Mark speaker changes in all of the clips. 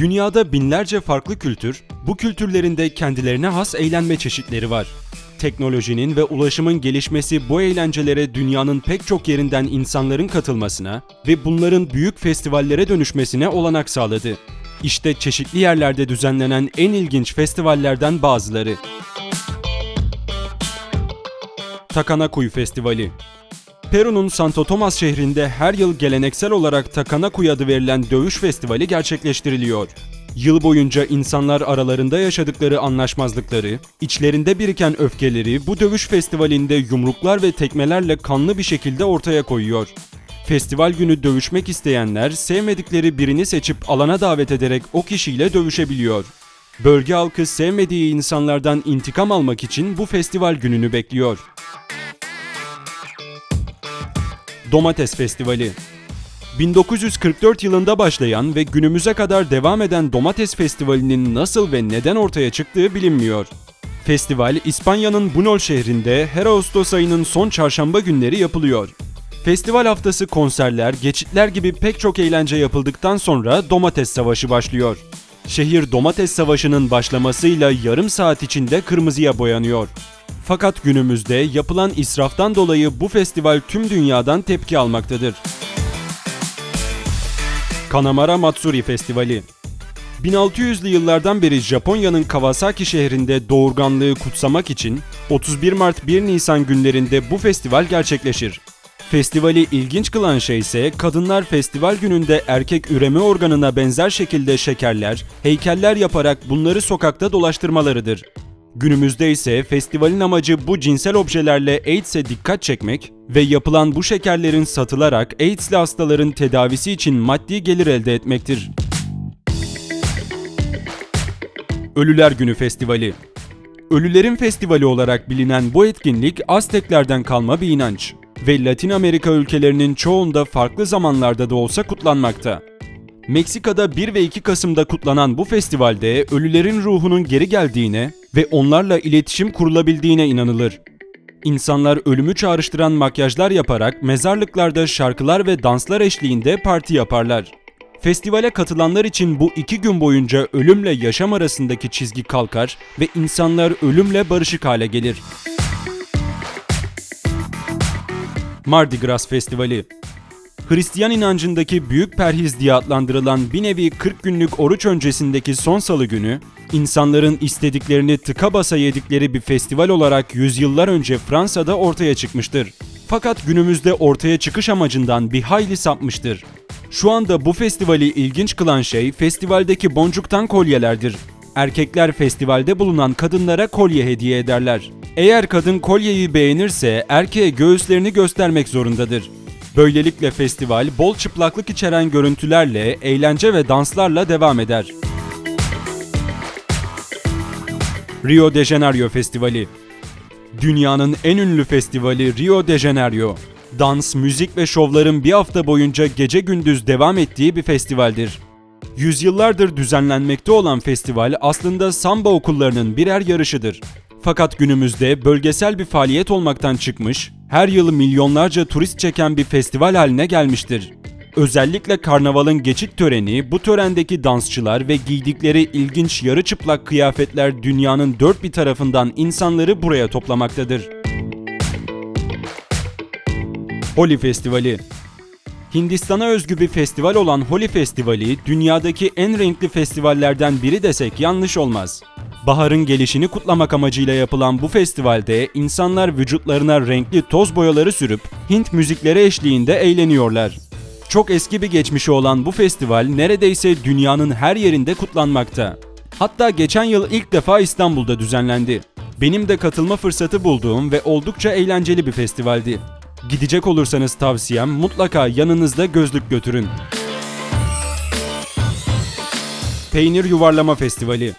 Speaker 1: Dünyada binlerce farklı kültür, bu kültürlerin de kendilerine has eğlenme çeşitleri var. Teknolojinin ve ulaşımın gelişmesi bu eğlencelere dünyanın pek çok yerinden insanların katılmasına ve bunların büyük festivallere dönüşmesine olanak sağladı. İşte çeşitli yerlerde düzenlenen en ilginç festivallerden bazıları. Takanakuy Festivali Peru'nun Santo Tomas şehrinde her yıl geleneksel olarak Takanakuy adı verilen dövüş festivali gerçekleştiriliyor. Yıl boyunca insanlar aralarında yaşadıkları anlaşmazlıkları, içlerinde biriken öfkeleri bu dövüş festivalinde yumruklar ve tekmelerle kanlı bir şekilde ortaya koyuyor. Festival günü dövüşmek isteyenler sevmedikleri birini seçip alana davet ederek o kişiyle dövüşebiliyor. Bölge halkı sevmediği insanlardan intikam almak için bu festival gününü bekliyor. Domates Festivali 1944 yılında başlayan ve günümüze kadar devam eden Domates Festivali'nin nasıl ve neden ortaya çıktığı bilinmiyor. Festival, İspanya'nın Bunol şehrinde her Ağustos ayının son çarşamba günleri yapılıyor. Festival haftası konserler, geçitler gibi pek çok eğlence yapıldıktan sonra Domates Savaşı başlıyor. Şehir Domates Savaşı'nın başlamasıyla yarım saat içinde kırmızıya boyanıyor. Fakat günümüzde yapılan israftan dolayı bu festival tüm dünyadan tepki almaktadır. Kanamara Matsuri Festivali 1600'lü yıllardan beri Japonya'nın Kawasaki şehrinde doğurganlığı kutsamak için 31 Mart 1 Nisan günlerinde bu festival gerçekleşir. Festivali ilginç kılan şey ise kadınlar festival gününde erkek üreme organına benzer şekilde şekerler, heykeller yaparak bunları sokakta dolaştırmalarıdır. Günümüzde ise festivalin amacı bu cinsel objelerle AIDS'e dikkat çekmek ve yapılan bu şekerlerin satılarak AIDS'li hastaların tedavisi için maddi gelir elde etmektir. Ölüler Günü Festivali Ölülerin Festivali olarak bilinen bu etkinlik Azteklerden kalma bir inanç ve Latin Amerika ülkelerinin çoğunda farklı zamanlarda da olsa kutlanmakta. Meksika'da 1 ve 2 Kasım'da kutlanan bu festivalde ölülerin ruhunun geri geldiğine ve onlarla iletişim kurulabildiğine inanılır. İnsanlar ölümü çağrıştıran makyajlar yaparak mezarlıklarda şarkılar ve danslar eşliğinde parti yaparlar. Festivale katılanlar için bu iki gün boyunca ölümle yaşam arasındaki çizgi kalkar ve insanlar ölümle barışık hale gelir. Mardi Gras Festivali Hristiyan inancındaki büyük perhiz diye adlandırılan bir nevi 40 günlük oruç öncesindeki son salı günü, insanların istediklerini tıka basa yedikleri bir festival olarak yüzyıllar önce Fransa'da ortaya çıkmıştır. Fakat günümüzde ortaya çıkış amacından bir hayli sapmıştır. Şu anda bu festivali ilginç kılan şey festivaldeki boncuktan kolyelerdir. Erkekler festivalde bulunan kadınlara kolye hediye ederler. Eğer kadın kolyeyi beğenirse erkeğe göğüslerini göstermek zorundadır. Böylelikle festival bol çıplaklık içeren görüntülerle, eğlence ve danslarla devam eder. Rio de Janeiro Festivali Dünyanın en ünlü festivali Rio de Janeiro. Dans, müzik ve şovların bir hafta boyunca gece gündüz devam ettiği bir festivaldir. Yüzyıllardır düzenlenmekte olan festival aslında samba okullarının birer yarışıdır. Fakat günümüzde bölgesel bir faaliyet olmaktan çıkmış, her yıl milyonlarca turist çeken bir festival haline gelmiştir. Özellikle karnavalın geçit töreni, bu törendeki dansçılar ve giydikleri ilginç yarı çıplak kıyafetler dünyanın dört bir tarafından insanları buraya toplamaktadır. Holi Festivali Hindistan'a özgü bir festival olan Holi Festivali, dünyadaki en renkli festivallerden biri desek yanlış olmaz. Baharın gelişini kutlamak amacıyla yapılan bu festivalde insanlar vücutlarına renkli toz boyaları sürüp Hint müzikleri eşliğinde eğleniyorlar. Çok eski bir geçmişi olan bu festival neredeyse dünyanın her yerinde kutlanmakta. Hatta geçen yıl ilk defa İstanbul'da düzenlendi. Benim de katılma fırsatı bulduğum ve oldukça eğlenceli bir festivaldi. Gidecek olursanız tavsiyem mutlaka yanınızda gözlük götürün. Peynir Yuvarlama Festivali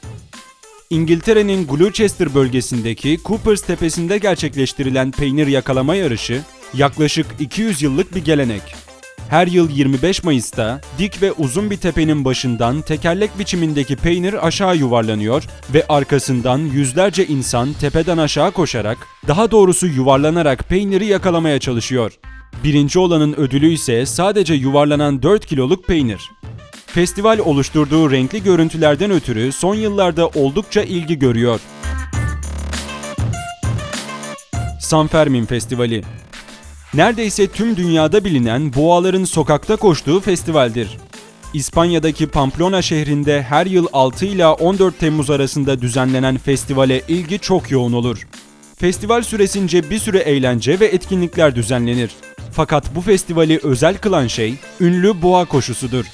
Speaker 1: İngiltere'nin Gloucester bölgesindeki Coopers Tepesi'nde gerçekleştirilen peynir yakalama yarışı yaklaşık 200 yıllık bir gelenek. Her yıl 25 Mayıs'ta dik ve uzun bir tepenin başından tekerlek biçimindeki peynir aşağı yuvarlanıyor ve arkasından yüzlerce insan tepeden aşağı koşarak, daha doğrusu yuvarlanarak peyniri yakalamaya çalışıyor. Birinci olanın ödülü ise sadece yuvarlanan 4 kiloluk peynir. Festival oluşturduğu renkli görüntülerden ötürü son yıllarda oldukça ilgi görüyor. San Fermin Festivali Neredeyse tüm dünyada bilinen boğaların sokakta koştuğu festivaldir. İspanya'daki Pamplona şehrinde her yıl 6 ila 14 Temmuz arasında düzenlenen festivale ilgi çok yoğun olur. Festival süresince bir sürü eğlence ve etkinlikler düzenlenir. Fakat bu festivali özel kılan şey ünlü boğa koşusudur.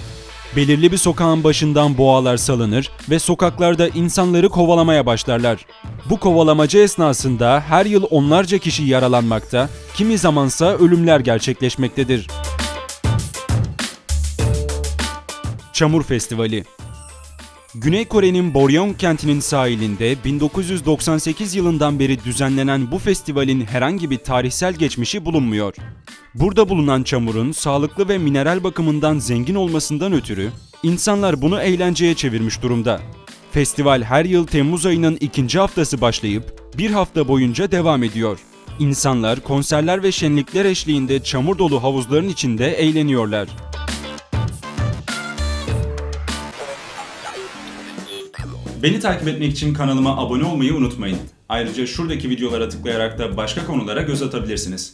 Speaker 1: Belirli bir sokağın başından boğalar salınır ve sokaklarda insanları kovalamaya başlarlar. Bu kovalamacı esnasında her yıl onlarca kişi yaralanmakta, kimi zamansa ölümler gerçekleşmektedir. Çamur Festivali Güney Kore'nin Boryeong kentinin sahilinde 1998 yılından beri düzenlenen bu festivalin herhangi bir tarihsel geçmişi bulunmuyor. Burada bulunan çamurun sağlıklı ve mineral bakımından zengin olmasından ötürü insanlar bunu eğlenceye çevirmiş durumda. Festival her yıl Temmuz ayının ikinci haftası başlayıp bir hafta boyunca devam ediyor. İnsanlar konserler ve şenlikler eşliğinde çamur dolu havuzların içinde eğleniyorlar.
Speaker 2: Beni takip etmek için kanalıma abone olmayı unutmayın. Ayrıca şuradaki videolara tıklayarak da başka konulara göz atabilirsiniz.